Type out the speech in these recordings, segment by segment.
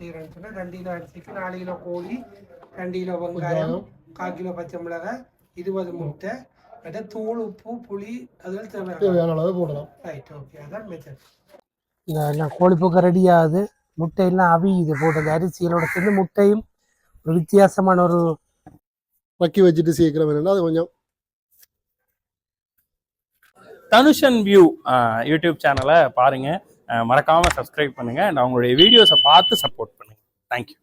செய்கிறேன்னு சொன்னால் ரெண்டு கிலோ அரிசிக்கு நாலு கிலோ கோழி ரெண்டு கிலோ வெங்காயம் கால் கிலோ பச்சை மிளகாய் இருபது முட்டை மற்ற தூள் உப்பு புளி அதில் தேவை தேவையான அளவு போடலாம் ரைட் ஓகே அதான் மெத்தட் இந்த எல்லாம் கோழிப்புக்கு ரெடி ஆகுது. முட்டையெல்லாம் அவியுது. போட்டு அந்த அரிசிகளோட சேர்ந்து முட்டையும் ஒரு வித்தியாசமான ஒரு மக்கி வச்சுட்டு சீக்கிரம் வேணும்னா அது கொஞ்சம் தனுஷன் வியூ யூடியூப் சேனலை பாருங்க. மறக்காமல் மறக்காம சப்ஸ்கிரைப் பண்ணுங்க. அண்ட் அவங்களுடைய வீடியோஸை பார்த்து சப்போர்ட் பண்ணுங்க. தேங்க்யூ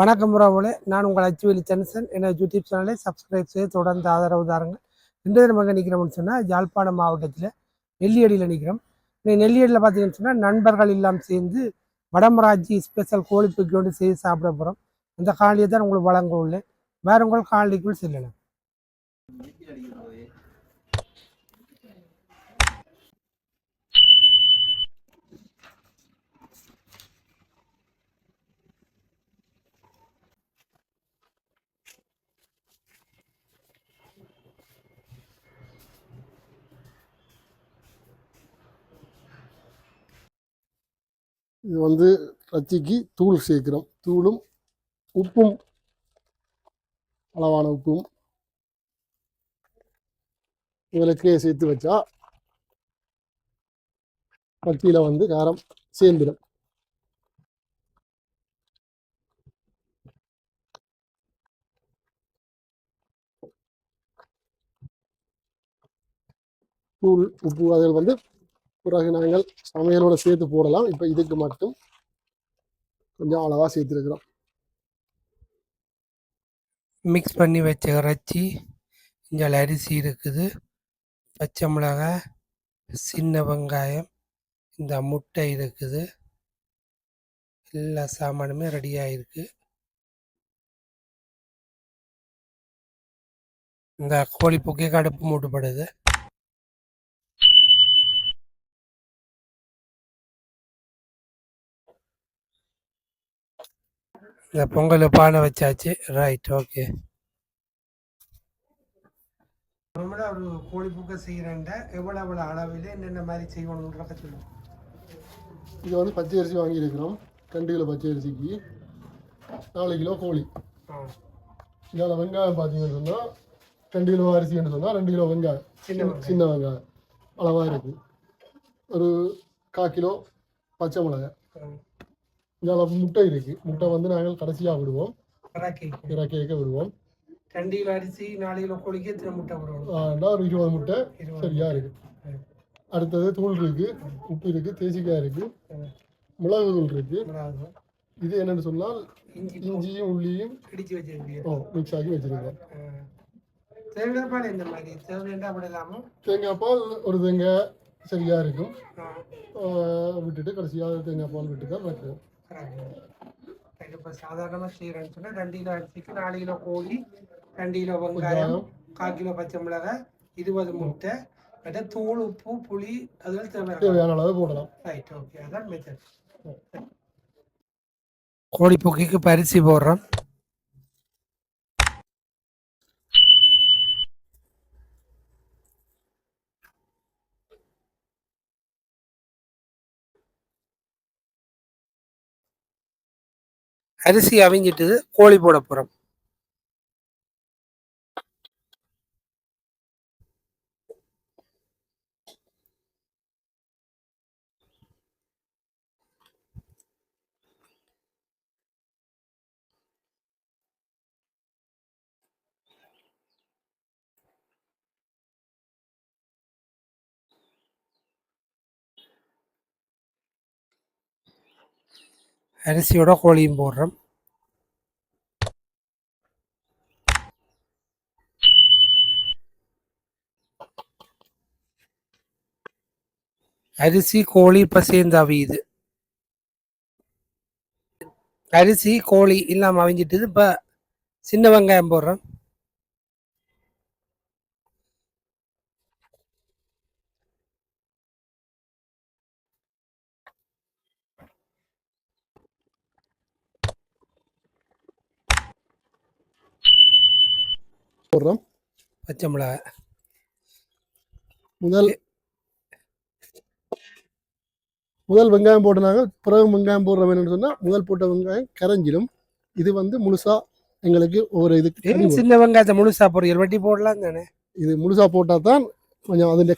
வணக்கம் உறவுகளே. நான் உங்கள் அச்சுவேலி சன்சன் என்ன யூடியூப் சேனலை சப்ஸ்கிரைப் செய்து தொடர்ந்து ஆதரவு தாருங்கள் இன்றைய நம்ம எங்கே நிற்கிறோம்னு சொன்னால் யாழ்ப்பாணம் மாவட்டத்தில் நெல்லியடியில் நிற்கிறோம் இந்த நெல்லியடியில் பார்த்தீங்கன்னு சொன்னால் நண்பர்கள் எல்லாம் சேர்ந்து வடமராட்சி ஸ்பெஷல் கோழிப்புக்கு கொண்டு செய்து சாப்பிட போகிறோம் அந்த காலியை தான் உங்களுக்கு வழங்க உள்ளேன். வேற உங்கள் காணொலிக்குள் செல்லலாம். இது வந்து ரச்சிக்கு தூள் சேர்க்குறோம். தூளும் உப்பும் அளவான உப்பும். இதிலக்கே சேர்த்து வச்சா பத்தியில் வந்து காரம் சேர்ந்துடும் தூள் உப்பு அதில் வந்து பிறகு நாங்கள் சமையலோட சேர்த்து போடலாம். இப்போ இதுக்கு மட்டும் கொஞ்சம் அளவாக சேர்த்துருக்குறோம். மிக்ஸ் பண்ணி வச்ச இறைச்சி இங்கே அரிசி இருக்குது. பச்சை மிளகாய் சின்ன வெங்காயம் இந்த முட்டை இருக்குது. எல்லா சாமானுமே ரெடியாகிருக்கு இந்த கோழி புக்கே கடுப்பு மூட்டுப்படுது இந்த பொங்கல் பானை வச்சாச்சு. ரைட் ஓகே நம்மள ஒரு கோழி புக்கை செய்கிறேன்டா எவ்வளோ எவ்வளோ அளவில் என்னென்ன மாதிரி செய்யணுன்றத சொல்லுவோம் இது வந்து பச்சை அரிசி வாங்கியிருக்கிறோம். ரெண்டு கிலோ பச்சை அரிசிக்கு நாலு கிலோ கோழி. ஆ. இதில் வெங்காயம் பார்த்தீங்கன்னு சொன்னால் ரெண்டு கிலோ அரிசின்னு சொன்னால் ரெண்டு கிலோ வெங்காயம். சின்ன வெங்காயம். சின்ன வெங்காயம். அளவாக இருக்குது ஒரு கால் கிலோ பச்சை மிளகாய். இதில் முட்டை இருக்குது முட்டை வந்து நாங்கள் கடைசியாக விடுவோம். கேக் இறக்க விடுவோம். ரெண்டு கிலோ அரிசி நாலு கிலோ கோழிக்கு எத்தனை முட்டை ஆண்டா ஒரு இருபது முட்டை. இருபது. சரியாக இருக்குது அடுத்தது தூள் இருக்குது உப்பு இருக்குது தேசிக்காய் இருக்குது ம். மிளகு தூள் மிளகாய் இது என்னன்னு சொன்னால் இஞ்சி இஞ்சியும் உள்ளியும் இடிச்சு வச்சிருக்கீங்க. ஓ மிக்ஸ் ஆகி வச்சுருக்கோம். தேவையான இந்த மாதிரி? தேவையான அப்படி இல்லாமல் தேங்காய் பால் ஒரு தேங்காய் சரியாக இருக்கும். விட்டுட்டு கடைசியாக தேங்காய் பால் விட்டு தான் வைக்கணும் கரெக்ட் இப்போ சாதாரணமாக செய்கிறேன்னு சொன்னால் ரெண்டு கிலோ அரிசிக்கு நாலு கிலோ கோழி ரெண்டு கிலோ வெங்காயம் கால் கிலோ பச்சை மிளகாய் இருபது முட்டை மற்ற தூள் உப்பு புளி அதில் தேவை தேவையான அளவு. போடலாம். ரைட் ஓகே அதான் மெத்தட் கோழி பொக்கிக்கு பரிசி போடுறோம். அரிசி அவிஞ்சிட்டு கோழி போட போகிறோம் அரிசியோட கோழியும் போடுறோம். அரிசி கோழி இப்போ சேர்ந்து அவியுது அரிசி கோழி இல்லாமல் அவிஞ்சிட்டுது இப்போ சின்ன வெங்காயம் போடுறோம். போடுறோம். பச்சை மிளகாய். முதல் முதல் வெங்காயம் போட்டனாங்க பிறகு வெங்காயம் போடுற வேணும்னு சொன்னால் முதல் போட்ட வெங்காயம் கரைஞ்சிடும். இது வந்து முழுசாக எங்களுக்கு ஒரு இதுக்கு சின்ன வெங்காயத்தை முழுசா போடுற வட்டி போடலாம் தானே? இது முழுசா போட்டால் தான் கொஞ்சம் அதில்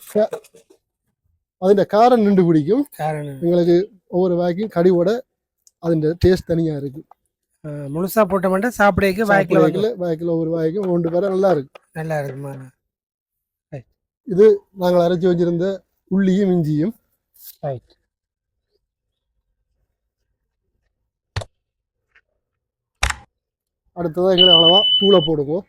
அதில் காரம் நின்று பிடிக்கும். எங்களுக்கு ஒவ்வொரு வாய்க்கும் கடிவோட அதில் டேஸ்ட் தனியாக இருக்குது முழுசா போட்ட மட்டும் சாப்பிடக்கு வாய்க்குல வாய்க்கில் வாய்க்கில் ஒவ்வொரு வாய்க்கும் ஒன்று பேர நல்லா இருக்கு. நல்லா இருக்குமா? நாங்கள் அரைச்சி வச்சிருந்த உள்ளியும் இஞ்சியும். ரைட் அடுத்ததாக எங்களை அளவா தூளை போடுவோம்.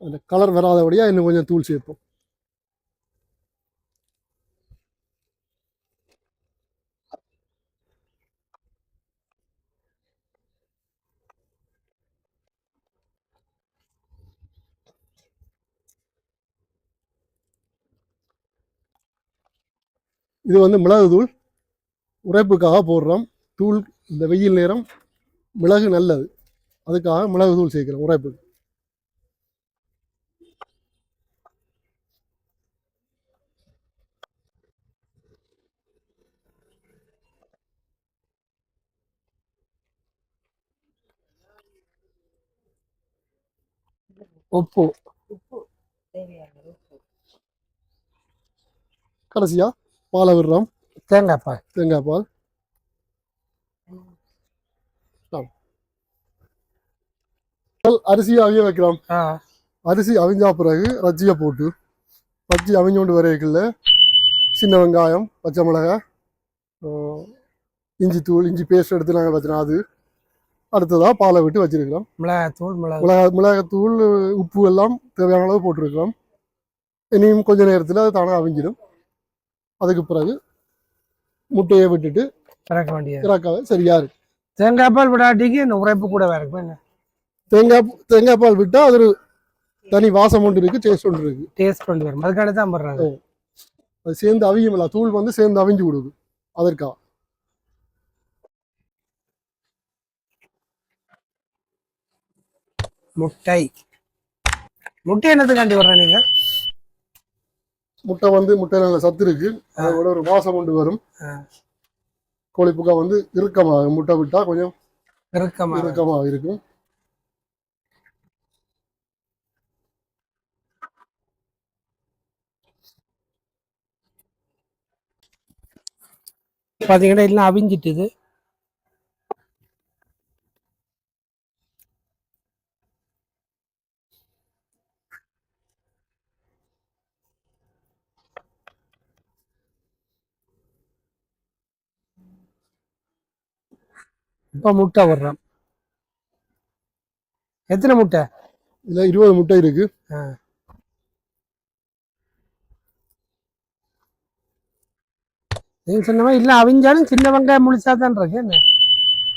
அந்த கலர் வராதபடியாக இன்னும் கொஞ்சம் தூள் சேர்ப்போம். இது வந்து மிளகு தூள். உரைப்புக்காக போடுறோம். தூள் இந்த வெயில் நேரம் மிளகு நல்லது. அதுக்காக மிளகு தூள் சேர்க்கிறோம் உரைப்புக்கு. உப்பு. கடைசியா பாலை விடுறோம். தேங்காய் பால். தேங்காய் பால். அரிசியை அவிய வைக்கிறோம். ஆ. அரிசி அவிஞ்சா பிறகு ரஜ்ஜியை போட்டு ரஜ்ஜி அவிஞ்சோண்டு வரைக்குள்ள சின்ன வெங்காயம் பச்சை மிளகாய் இஞ்சி தூள் இஞ்சி பேஸ்ட் எடுத்து நாங்கள் வச்சினோம் அது அடுத்ததாக பாலை விட்டு வச்சிருக்கிறோம். மிளகாத்தூள் மிளகு. மிளகாய் மிளகாத்தூள் உப்பு எல்லாம் தேவையான அளவு போட்டிருக்கிறோம். இனியும் கொஞ்ச நேரத்தில் அது தானாக அவிஞ்சிடும். அதுக்கு பிறகு முட்டையை விட்டுட்டு திறக்க வேண்டியது. இறக்காவே சரியா இருக்கு தேங்காய் பால் விடாட்டிக்கு இந்த உரைப்பு கூட வேற இருக்கும் தேங்காய் தேங்காய் பால் விட்டா அது ஒரு தனி வாசம் ஒன்று இருக்கு டேஸ்ட் ஒன்று இருக்கு. டேஸ்ட் கொண்டு வரும். அதுக்காக தான் போடுறாங்க. அது சேர்ந்து அவியுமில்ல தூள் வந்து சேர்ந்து அவிஞ்சு கொடுக்கும். அதற்கா முட்டை. முட்டை என்னத்துக்காண்டி வர்றேன் நீங்க? முட்டை வந்து முட்டையில நல்ல சத்து இருக்கு. அதோட ஒரு வாசம் கொண்டு வரும். கோழிப்புக்கா வந்து இறுக்கமாகும் முட்டை விட்டா கொஞ்சம் இறுக்கமா இறுக்கமாக இருக்கும். பாத்தீங்கன்னா எல்லாம் அவிஞ்சிட்டுது. இப்ப முட்டை விடுறோம் எத்தனை முட்டை? இதுல இருபது முட்டை இருக்கு. நீங்க சொன்ன மாதிரி இல்ல அவிஞ்சாலும் சின்ன வெங்காயம் முழுசா தான் இருக்கு. என்ன?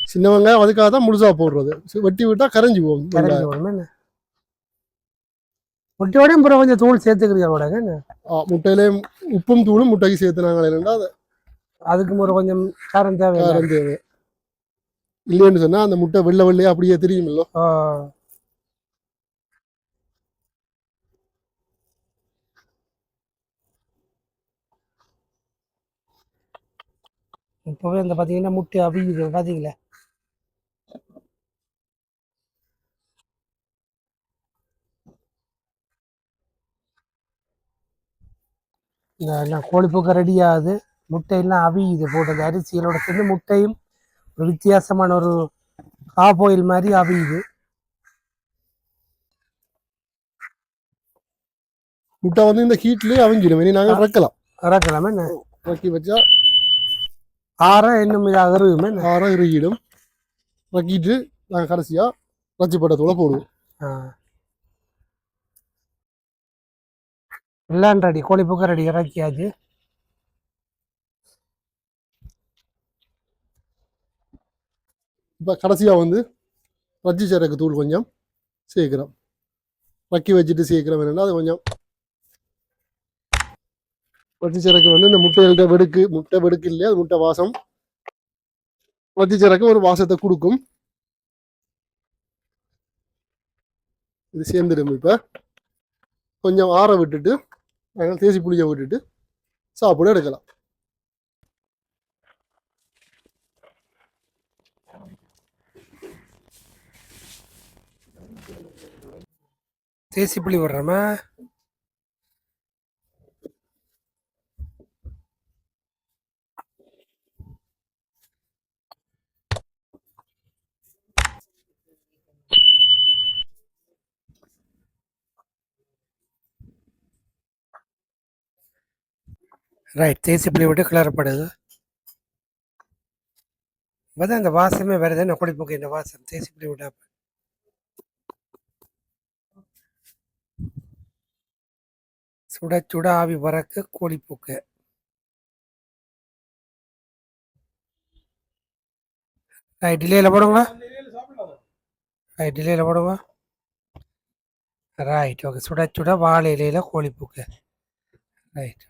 சின்ன வெங்காயம் அதுக்காக தான் முழுசா போடுறது. வெட்டி விட்டா கரைஞ்சு போகும் கரைஞ்சி என்ன? முட்டையோடையும் அப்புறம் கொஞ்சம் தூள் சேர்த்துக்கிறீங்களோட என்ன? ஆ, முட்டையிலேயும் உப்பும் தூளும் முட்டைக்கு சேர்த்துனாங்க இல்லைன்னா அது அதுக்கு ஒரு கொஞ்சம் காரம் தேவை காரம் தேவை. இல்லைன்னு சொன்னா அந்த முட்டை வெள்ளை வெள்ளையா அப்படியே தெரியுமில்ல. இப்பவே இந்த பாத்தீங்கன்னா முட்டை அவியுது பாத்தீங்களா? இந்த எல்லாம் கோழிப்பூக்க ரெடி ஆகுது. முட்டையெல்லாம் அவியுது போட்டு அந்த அரிசிகளோட சேர்ந்து முட்டையும் வித்தியாசமான ஒரு காப் ஆயில் மாதிரி அவியுது. முட்டை வந்து இந்த ஹீட்லயே அவிஞ்சிடும். இனி நாங்கள் இறக்கலாம். இறக்கலாமே. என்ன? இறக்கி வச்சா ஆற இன்னும் இது அகருவுமே என்ன? ஆறம் இறுகிடும். இறக்கிட்டு நாங்கள் கடைசியா ரச்சி பட்டத்தூளை போடுவோம். எல்லாம் ரெடி கோழிப்பூக்க ரெடி இறக்கியாச்சு. இப்போ கடைசியாக வந்து ரச்சி சரக்கு தூள் கொஞ்சம் சேர்க்கிறோம். வக்கி வச்சுட்டு சீக்கிரம் வேணும்னா அது கொஞ்சம் ரஜிச்சரக்கு வந்து இந்த முட்டைகள்கிட்ட வெடுக்கு முட்டை வெடுக்கு இல்லையா அது முட்டை வாசம். வத்திச்சிறக்கு ஒரு வாசத்தை கொடுக்கும். இது சேர்ந்துடும் இப்போ. கொஞ்சம் ஆற விட்டுட்டு நாங்கள் தேசி புளியை விட்டுட்டு சாப்பிட எடுக்கலாம். தேசி புள்ளி விடுறோமா ரைட் தேசி புள்ளி விட்டு கிளறப்படுது பார்த்தா இந்த வாசமே வேறு தானே குடிப்போக்கு இந்த வாசம்? தேசி புள்ளி விட்டா சுட சுட ஆவி பறக்க கோழிப்பூக்கு ரைட் டிலேயில் போடுங்களா ரைட் டிலேயில் போடுங்க. ரைட் ஓகே சுட சுட வாழை இலையில பூக்க ரைட்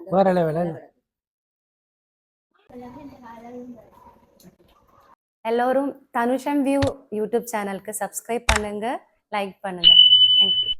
இப்போ லெவல் எல்லோரும் தனுஷம் வியூ யூடியூப் சேனலுக்கு சப்ஸ்கிரைப் பண்ணுங்க லைக் பண்ணுங்க. Thank you